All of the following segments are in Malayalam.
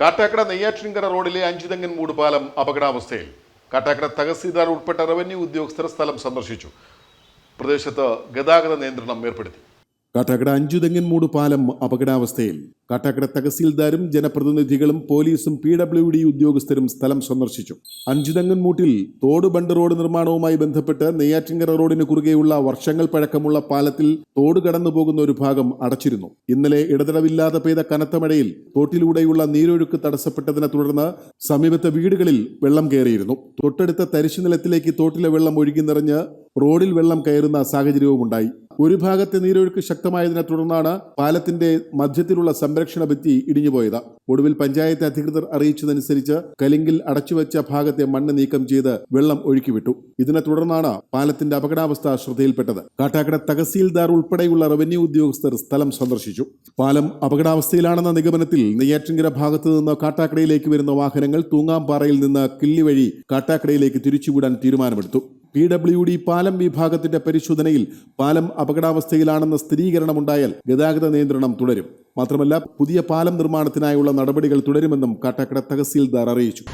കാട്ടാക്കട നെയ്യാറ്റിൻകര റോഡിലെ അഞ്ചുതെങ്ങൻ മൂട് പാലം അപകടാവസ്ഥയിൽ കാട്ടാക്കട തഹസീൽദാർ ഉൾപ്പെട്ട റവന്യൂ ഉദ്യോഗസ്ഥർ സ്ഥലം സന്ദർശിച്ചു. പ്രദേശത്ത് ഗതാഗത നിയന്ത്രണം ഏർപ്പെടുത്തി. കാട്ടാക്കട അഞ്ചുതെങ്ങൻമൂട് പാലം അപകടാവസ്ഥയിൽ കാട്ടാക്കട തഹസീൽദാരും ജനപ്രതിനിധികളും പോലീസും പി ഡബ്ല്യു ഡി ഉദ്യോഗസ്ഥരും സ്ഥലം സന്ദർശിച്ചു. അഞ്ചുതെങ്ങൻമൂട്ടിൽ തോട് ബണ്ട് റോഡ് നിർമ്മാണവുമായി ബന്ധപ്പെട്ട് നെയ്യാറ്റിങ്കര റോഡിന് കുറുകെയുള്ള വർഷങ്ങൾ പഴക്കമുള്ള പാലത്തിൽ തോട് കടന്നുപോകുന്ന ഒരു ഭാഗം അടച്ചിരുന്നു. ഇന്നലെ ഇടതടവില്ലാതെ പെയ്ത കനത്ത മഴയിൽ തോട്ടിലൂടെയുള്ള നീരൊഴുക്ക് തടസ്സപ്പെട്ടതിനെ തുടർന്ന് സമീപത്തെ വീടുകളിൽ വെള്ളം കയറിയിരുന്നു. തൊട്ടടുത്ത തരിശു നിലത്തിലേക്ക് തോട്ടിലെ വെള്ളം ഒഴുകി നിറഞ്ഞ് റോഡിൽ വെള്ളം കയറുന്ന സാഹചര്യവും ഉണ്ടായി ഒരു ഭാഗത്തെ നീരൊഴുക്ക് ശക്തമായതിനെ തുടർന്നാണ് പാലത്തിന്റെ മധ്യത്തിലുള്ള സംരക്ഷണ ഭിത്തി ഇടിഞ്ഞുപോയത്. ഒടുവിൽ പഞ്ചായത്ത് അധികൃതർ അറിയിച്ചതനുസരിച്ച് കലിങ്കിൽ അടച്ചുവെച്ച ഭാഗത്തെ മണ്ണ് നീക്കം ചെയ്ത് വെള്ളം ഒഴുക്കിവിട്ടു. ഇതിനെ തുടർന്നാണ് പാലത്തിന്റെ അപകടാവസ്ഥ ശ്രദ്ധയിൽപ്പെട്ടത്. കാട്ടാക്കട തഹസീൽദാർ ഉൾപ്പെടെയുള്ള റവന്യൂ ഉദ്യോഗസ്ഥർ സ്ഥലം സന്ദർശിച്ചു. പാലം അപകടാവസ്ഥയിലാണെന്ന നിഗമനത്തിൽ നെയ്യാറ്റിൻകര ഭാഗത്തു നിന്ന് കാട്ടാക്കടയിലേക്ക് വരുന്ന വാഹനങ്ങൾ തൂങ്ങാംപാറയിൽ നിന്ന് കിള്ളി വഴി കാട്ടാക്കടയിലേക്ക് തിരിച്ചുവിടാൻ തീരുമാനമെടുത്തു. പി ഡബ്ല്യു ഡി പാലം വിഭാഗത്തിന്റെ പരിശോധനയിൽ പാലം അപകടാവസ്ഥയിലാണെന്ന സ്ഥിരീകരണമുണ്ടായാൽ ഗതാഗത നിയന്ത്രണം തുടരും. മാത്രമല്ല പുതിയ പാലം നിർമ്മാണത്തിനായുള്ള നടപടികൾ തുടരുമെന്നും കാട്ടാക്കട തഹസീൽദാർ അറിയിച്ചു.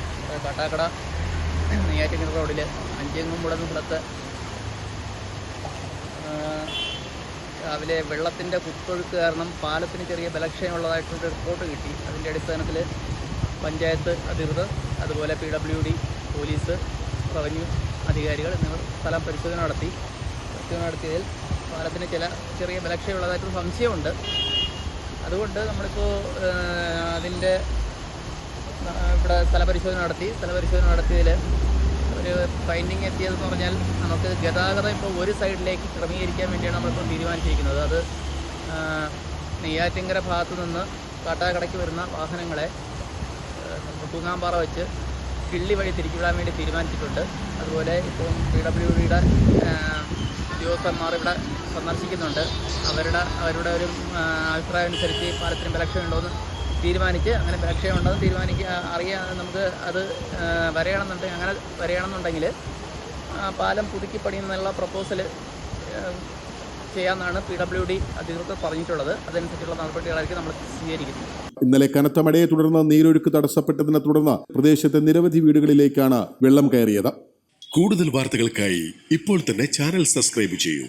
രാവിലെ വെള്ളത്തിന്റെ കുത്തൊഴുക്ക് കാരണം പാലത്തിന് ചെറിയ ബലക്ഷയമുള്ളതായിട്ടൊരു റിപ്പോർട്ട് കിട്ടി. അതിന്റെ അടിസ്ഥാനത്തിൽ പഞ്ചായത്ത് അധികൃതർ അതുപോലെ P W D police revenue അധികാരികൾ എന്നിവർ സ്ഥലം പരിശോധന നടത്തി. പരിശോധന നടത്തിയതിൽ പാലത്തിന് ചില ചെറിയ ബലക്ഷയുള്ളതായിട്ടൊരു സംശയമുണ്ട്. അതുകൊണ്ട് നമ്മളിപ്പോൾ അതിന്റെ ഇവിടെ സ്ഥലപരിശോധന നടത്തി. സ്ഥലപരിശോധന നടത്തിയതിൽ ഒരു ഫൈൻഡിങ് എത്തിയതെന്ന് പറഞ്ഞാൽ നമുക്ക് ഗതാഗതം ഇപ്പോൾ ഒരു സൈഡിലേക്ക് ക്രമീകരിക്കാൻ വേണ്ടിയാണ് നമ്മളിപ്പോൾ തീരുമാനിച്ചിരിക്കുന്നത്. അത് നെയ്യാറ്റിങ്കര ഭാഗത്തു നിന്ന് കാട്ടാക്കടയ്ക്ക് വരുന്ന വാഹനങ്ങളെ തൂങ്ങാമ്പാറ വെച്ച് കിള്ളി വഴി തിരിച്ചുവിടാൻ വേണ്ടി തീരുമാനിച്ചിട്ടുണ്ട്. അതുപോലെ ഇപ്പം പി ഡബ്ല്യു ഡിയുടെ ഉദ്യോഗസ്ഥന്മാർ ഇവിടെ സന്ദർശിക്കുന്നുണ്ട്. അവരുടെ അവരുടെ ഒരു അഭിപ്രായം അനുസരിച്ച് പാലത്തിന് പാലത്തിന് ബലക്ഷയുണ്ടോയെന്ന് തീരുമാനിച്ച് അങ്ങനെ ബലക്ഷയം ബലക്ഷയമുണ്ടെന്ന് തീരുമാനിക്കുക അറിയാൻ നമുക്ക് അത് വരയണമെന്നുണ്ടെങ്കിൽ അങ്ങനെ വരയണമെന്നുണ്ടെങ്കിൽ പാലം പുതുക്കി പണിയുന്നുള്ള ചെയ്യാമെന്നാണ് പി ഡബ്ല്യു ഡി അധികൃതർ പറഞ്ഞിട്ടുള്ളത്. അതനുസരിച്ചുള്ള നടപടികളായിരിക്കും നമ്മൾ സ്വീകരിക്കുന്നത്. ഇന്നലെ കനത്ത മഴയെ തുടർന്ന് നീരൊഴുക്ക് തടസ്സപ്പെട്ടതിനെ തുടർന്ന് പ്രദേശത്തെ നിരവധി വീടുകളിലേക്കാണ് വെള്ളം കയറിയത്. കൂടുതൽ വാർത്തകൾക്കായി ഇപ്പോൾ തന്നെ ചാനൽ സബ്സ്ക്രൈബ് ചെയ്യൂ.